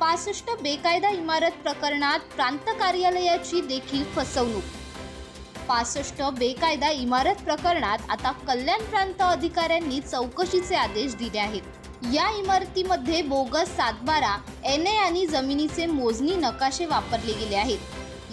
पासष्ट बेकायदा इमारत प्रकरणात प्रांत कार्यालयाची देखील फसवणूक. पासष्ट बेकायदा इमारत प्रकरणात आता कल्याण प्रांत अधिकाऱ्यांनी चौकशीचे आदेश दिले आहेत. या इमारतीमध्ये बोगस सातबारा एन ए आणि जमिनीचे मोजणी नकाशे वापरले गेले आहेत.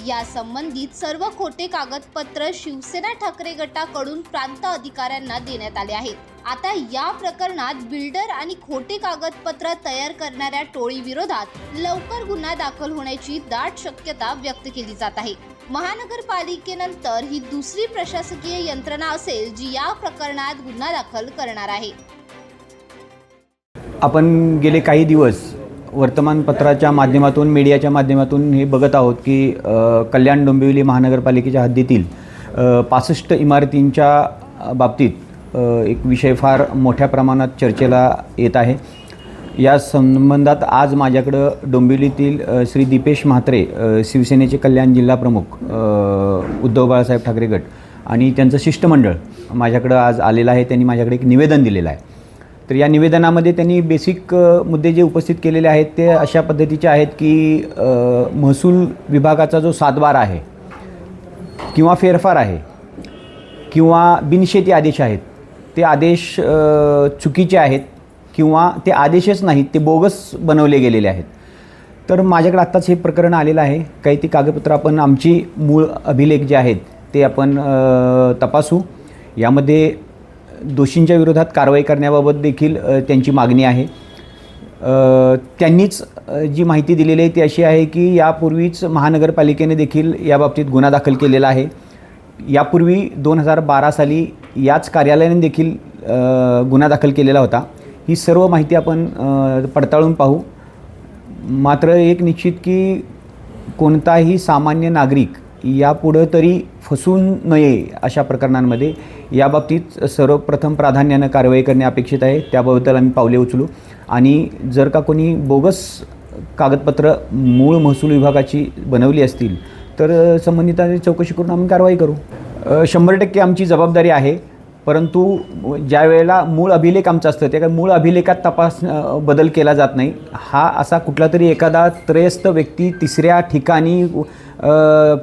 या संबंधित सर्व खोटे कागदपत्र शिवसेना ठाकरे गटाकडून प्रांत अधिकाऱ्यांना देण्यात आले आहेत. आता या प्रकरणात बिल्डर आणि खोटे कागदपत्र तयार करणाऱ्या टोळीविरोधात लवकर गुन्हा दाखल होण्याची दाट शक्यता व्यक्त केली जात आहे. महानगरपालिकेनंतर ही दुसरी प्रशासकीय यंत्रणा असेल जी या प्रकरणात गुन्हा दाखल करणार आहे. आपण गेले काही दिवस वर्तमानपत्राच्या माध्यमातून मीडियाच्या माध्यमातून हे बघत आहोत की कल्याण डोंबिवली महानगरपालिकेच्या हद्दीतील पासष्ट इमारतींच्या बाबतीत एक विषय फार मोठ्या प्रमाणात चर्चेला येत आहे. या संबंधात आज माझ्याकडं डोंबिवलीतील श्री दीपेश म्हात्रे शिवसेनेचे कल्याण जिल्हा प्रमुख उद्धव बाळासाहेब ठाकरे गट आणि त्यांचं शिष्टमंडळ माझ्याकडं आज आलेलं आहे. त्यांनी माझ्याकडे एक निवेदन दिलेलं आहे. तर या निवेदनामध्ये त्यांनी बेसिक मुद्दे जे उपस्थित केलेले आहेत ते अशा पद्धतीचे आहेत की महसूल विभागाचा जो सातबार आहे किंवा फेरफार आहे किंवा बिनशेती आदेश आहेत ते आदेश चुकीचे आहेत किंवा ते आदेशच नाहीत ते बोगस बनवले गेलेले आहेत. तर माझ्याकडे आत्ताच हे प्रकरण आलेलं आहे. काही ती कागदपत्रं आपण आमची मूळ अभिलेख जे आहेत ते आपण तपासू. यामध्ये दोषींच्या विरोधात कारवाई करण्याबाबत देखील त्यांची मागणी आहे. त्यांनीच जी माहिती दिलेली आहे ती अशी आहे की यापूर्वीच महानगरपालिकेने देखील याबाबतीत गुन्हा दाखल केलेला आहे. यापूर्वी दोन हजार बारा साली याच कार्यालयाने देखील गुन्हा दाखल केलेला होता. ही सर्व माहिती आपण पडताळून पाहू. मात्र एक निश्चित की कोणताही सामान्य नागरिक यापुढं तरी फसून नये अशा प्रकरणांमध्ये याबाबतीत सर्वप्रथम प्राधान्यानं कारवाई करणे अपेक्षित आहे. त्याबद्दल आम्ही पावले उचलू. आणि जर का कोणी बोगस कागदपत्र मूळ महसूल विभागाची बनवली असतील तर संबंधितांची चौकशी करून आम्ही कारवाई करू. शंभर टक्के आमची जबाबदारी आहे. परंतु ज्या वेळेला मूळ अभिलेख आमचं असतं त्या मूळ अभिलेखात तपास बदल केला जात नाही. हा असा कुठला तरी एखादा त्रयस्थ व्यक्ती तिसऱ्या ठिकाणी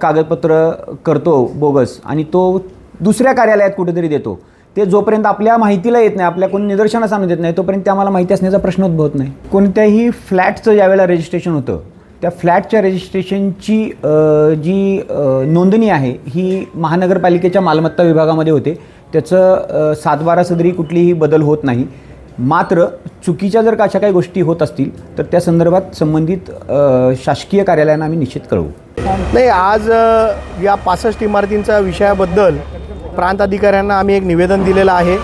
कागदपत्र करतो बोगस. आणि तो दुसऱ्या कार्यालयात कुठेतरी देतो. ते जोपर्यंत आपल्या माहितीला येत नाही आपल्या कोणी निदर्शनास आणून देत नाही तोपर्यंत ते आम्हाला माहिती असण्याचा प्रश्न उद्भवत नाही. कोणत्याही फ्लॅटचं ज्यावेळेला रजिस्ट्रेशन होतं. त्या फ्लॅटच्या रजिस्ट्रेशनची जी नोंदणी आहे ही महानगरपालिकेच्या मालमत्ता विभागामध्ये होते. त्याचं सातबारा सदरी कुठलीही बदल होत नाही. मात्र चुकीच्या जर का अशा काही गोष्टी होत असतील तर त्या संदर्भात संबंधित शासकीय कार्यालयांना आम्ही निश्चित कळवू नाही आज या पासष्ट इमारतींच्या विषयाबद्दल प्रांत अधिकाऱ्यांना आम्ही एक निवेदन दिलेलं आहे.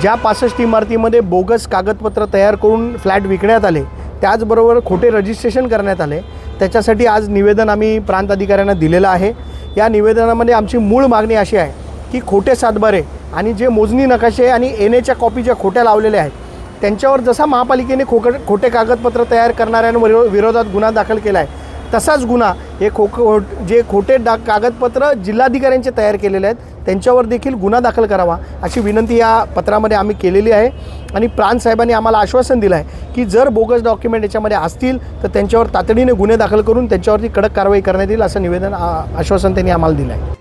ज्या पासष्ट इमारतीमध्ये बोगस कागदपत्र तयार करून फ्लॅट विकण्यात आले त्याचबरोबर खोटे रजिस्ट्रेशन करण्यात आले त्याच्यासाठी आज निवेदन आम्ही प्रांत अधिकाऱ्यांना दिलेलं आहे. या निवेदनामध्ये आमची मूळ मागणी अशी आहे की खोटे सातबारे आणि जे मोजणी नकाशे आणि एन एच्या कॉपी ज्या खोट्या लावलेल्या आहेत त्यांच्यावर जसा महापालिकेने खोक खोटे कागदपत्र तयार करणाऱ्यांवर विरोधात गुन्हा दाखल केला आहे तसाच गुन्हा हे खो खो जे खोटे डा कागदपत्र जिल्हाधिकाऱ्यांचे तयार केलेले आहेत त्यांच्यावर देखील गुन्हा दाखल करावा अशी विनंती या पत्रामध्ये आम्ही केलेली आहे. आणि प्राण साहेबांनी आम्हाला आश्वासन दिलं आहे की जर बोगस डॉक्युमेंट याच्यामध्ये असतील तर त्यांच्यावर तातडीने गुन्हे दाखल करून त्यांच्यावरती कडक कारवाई करण्यात येईल असं निवेदन आश्वासन त्यांनी आम्हाला दिलं आहे